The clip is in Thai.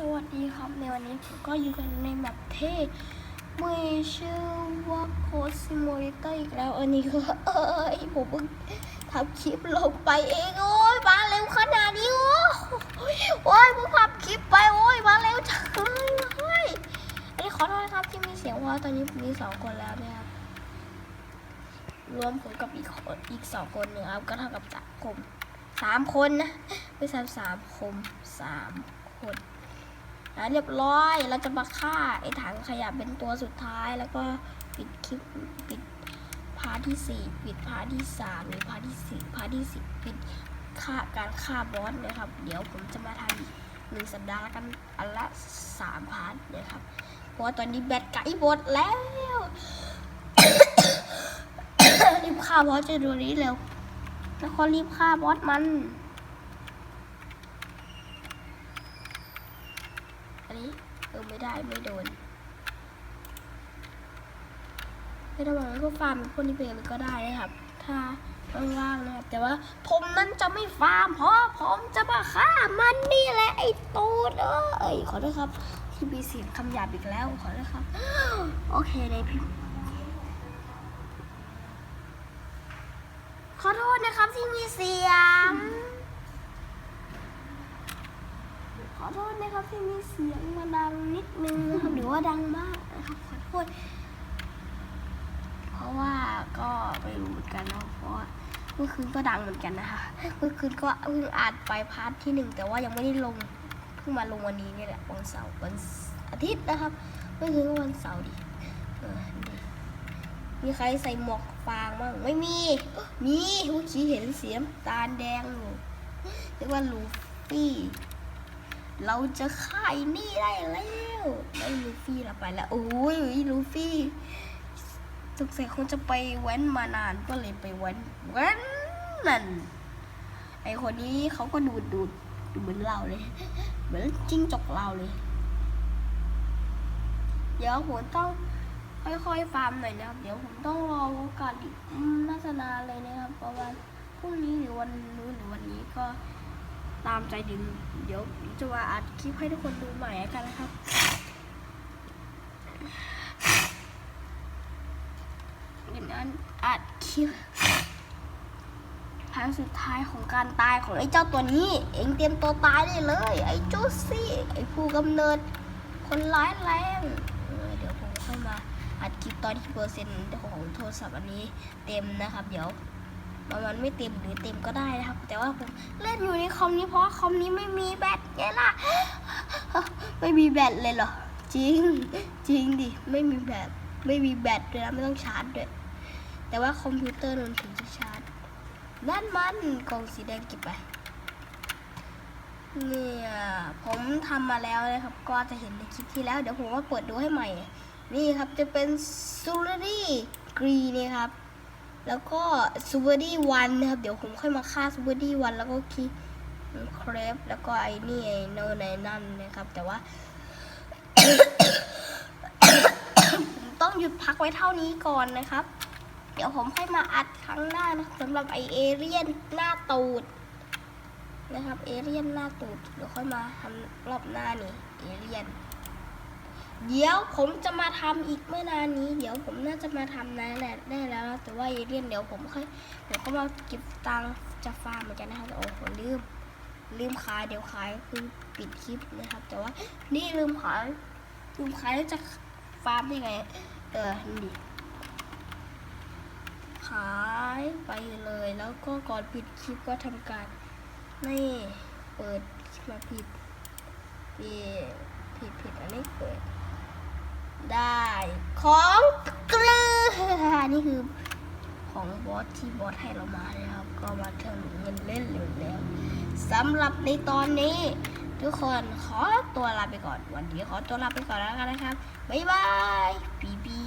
สวัสดีครับ ในวันนี้ผมก็อยู่กันในแมปเท่ไม่ชื่อว่าโคซิโมริเตอร์อีกแล้ว อันนี้ก็เอ้ยผมเพิ่งทำคลิปลงไปเองโอ้ยมาเร็วขนาดนี้ โอ้ยโอ้ยเพิ่งทำคลิปไปโอ้ยมาเร็วจังเลยอันนี้ขอโทษนะครับที่มีเสียงว่าตอนนี้ผมมีสองคนแล้วนะครับรวมผมกับอีกคนอีกสองคนหนึ่งครับก็เท่ากับสามคนสามคนนะไม่ใช่สามคมสามคน อะเรียบร้อยเราจะมาฆ่าไอ้ถังขยะเป็นตัวสุดท้ายแล้วก็ปิดคลิปปิดพาร์ทที่สี่ปิดพาร์ทที่สามหรือพาร์ทที่สี่พาร์ทที่สิบปิดฆ่าการฆ่าบอสนะครับ เดี๋ยวผมจะมาทำหนึ่งสัปดาห์ละกันอันละสามพาร์ทนะครับเพราะว่าตอนนี้แบตไก่หมดแล้วรีบฆ่าบอสจะดูนี้เร็วแล้วก็รีบฆ่าบอสมัน นนี้เออไม่ได้ไม่โดนไม่ต้องบอกก็ฟาร์มพวกนี้ไปเลยก็ได้นะครับ ถ้าว่างๆนะครับแต่ว่าผมนั้นจะไม่ฟาร์มเพราะผมจะมาฆ่ามันนี่แหละไอ้ตูดเอ้ยขอโทษครับ ที่มีเสียงคำหยาบอีกแล้วขอโทษครับ โอเคในพิมพ์ขอโทษนะครับที่มีเสียง ขอโที่มีเสียงมาดังนิดนึงนะครับหรือว่าดังมากนะครับขอโทษ เพราะว่าก็ไม่รู้เหมือนกันเนาะเพราะว่าเมื่อคืนก็ดังเหมือนกันนะคะ เมื่อคืนก็เพิ่งอ่านไปพาร์ทที่หนึ่งแต่ว่ายังไม่ได้ลง เพิ่งมาลงวันนี้นี่แหละวันเสาร์วันอาทิตย์นะครับ เมื่อคืนก็วันเสาร์ดิมีใครใส่หมวกฟางบ้างไม่มี มีเมื่อกี้เห็นเสียมตาแดงอยู่เรียกว่าลูฟี่ เราจะขายนี่ได้แล้วได้ลูฟี่ละไปแล้วโอ้ยลูฟี่สงสัยคงจะไปแว้นมานานก็เลยไปแว้นแว้นนั่นไอคนนี้เขาก็ดูดดูดดูเหมือนเราเลย เหมือนจิ้งจกเราเลย เดี๋ยวผมต้องค่อยๆฟาร์มหน่อยนะครับเดี๋ยวผมต้องรอโอกาสอีกน่าจะนานเลยนะครับประมาณพรุ่งนี้หรือวันนู้นหรือวันนี้ก็ ตามใจดึงเดี๋ยวจะมาอัดคลิปให้ทุกคนดูใหม่กันนะครับเป็นอันอัดคลิปครั้งสุดท้ายของการตายของไอ้เจ้าตัวนี้ เองเตรียมตัวตายได้เลย ไอ้จูซี่ไอ้ผู้กำเนิด คนร้ายแรงเออเดี๋ยวผมค่อยมาอัดคลิปตอนที่เปอร์เซ็นต์ของโทรศัพท์อันนี้เต็มนะครับ เดี๋ยว ประมาณไม่เต็มหรือเต็มก็ได้นะครับ แต่ว่าผมเล่นอยู่ในคอมนี้เพราะคอมนี้ไม่มีแบตไงล่ะไม่มีแบตเลยเหรอจริงจริงดิไม่มีแบตไม่มีแบตด้วยนะไม่ต้องชาร์จด้วยแต่ว่าคอมพิวเตอร์มันถึงจะชาร์จนั่นมันกล่องสีแดงเก็บไปเนี่ยผมทำมาแล้วนะครับ ก็จะเห็นในคลิปที่แล้ว เดี๋ยวผมว่าเปิดดูให้ใหม่ นี่ครับจะเป็นซูรี่กรีนี่ครับ แล้วก็ซูเ r รี่วันนะครับ เดี๋ยวผมค่อยมาฆ่าซูเ r รี่วันแล้วก็คีเครปแล้วก็ไอ้นี่ไอ้โนในนั่นนะครับ แต่ว่า ผมต้องหยุดพักไว้เท่านี้ก่อนนะครับ เดี๋ยวผมค่อยมาอัดครั้งหน้านะสำหรับไอเอเรียนหน้าตูดนะครับ เอเรียนหน้าตูดเดี๋ยวค่อยมาทำรอบหน้านี่เอเรียน เดี๋ยวผมจะมาทำอีกไม่นานนี้ เดี๋ยวผมน่าจะมาทำนะแหละได้แล้ว แต่ว่าเอเรียนเดี๋ยวผมค่อยเดี๋ยวก็มาเก็บตังค์จะฟาร์มเหมือนกันนะครับโอ้โหลืมลืมขายเดี๋ยวขายคือปิดคลิปนะครับ แต่ว่านี่ลืมขายลืมขายแล้วจะฟาร์มได้ไงเออดิขายไปเลยแล้วก็ก่อนปิดคลิปก็ทำการนี่เปิดมาผิดผิดผิดผิดอันนี้เปิด ได้ ของเกลือนี่คือของบอสที่บอสให้เรามานะครับ ก็มาเทิงเงินเล่นเร็วแล้วสำหรับในตอนนี้ ทุกคนขอตัวลาไปก่อน วันนี้ขอตัวลาไปก่อนแล้วกันนะครับ บ๊ายบายปีปี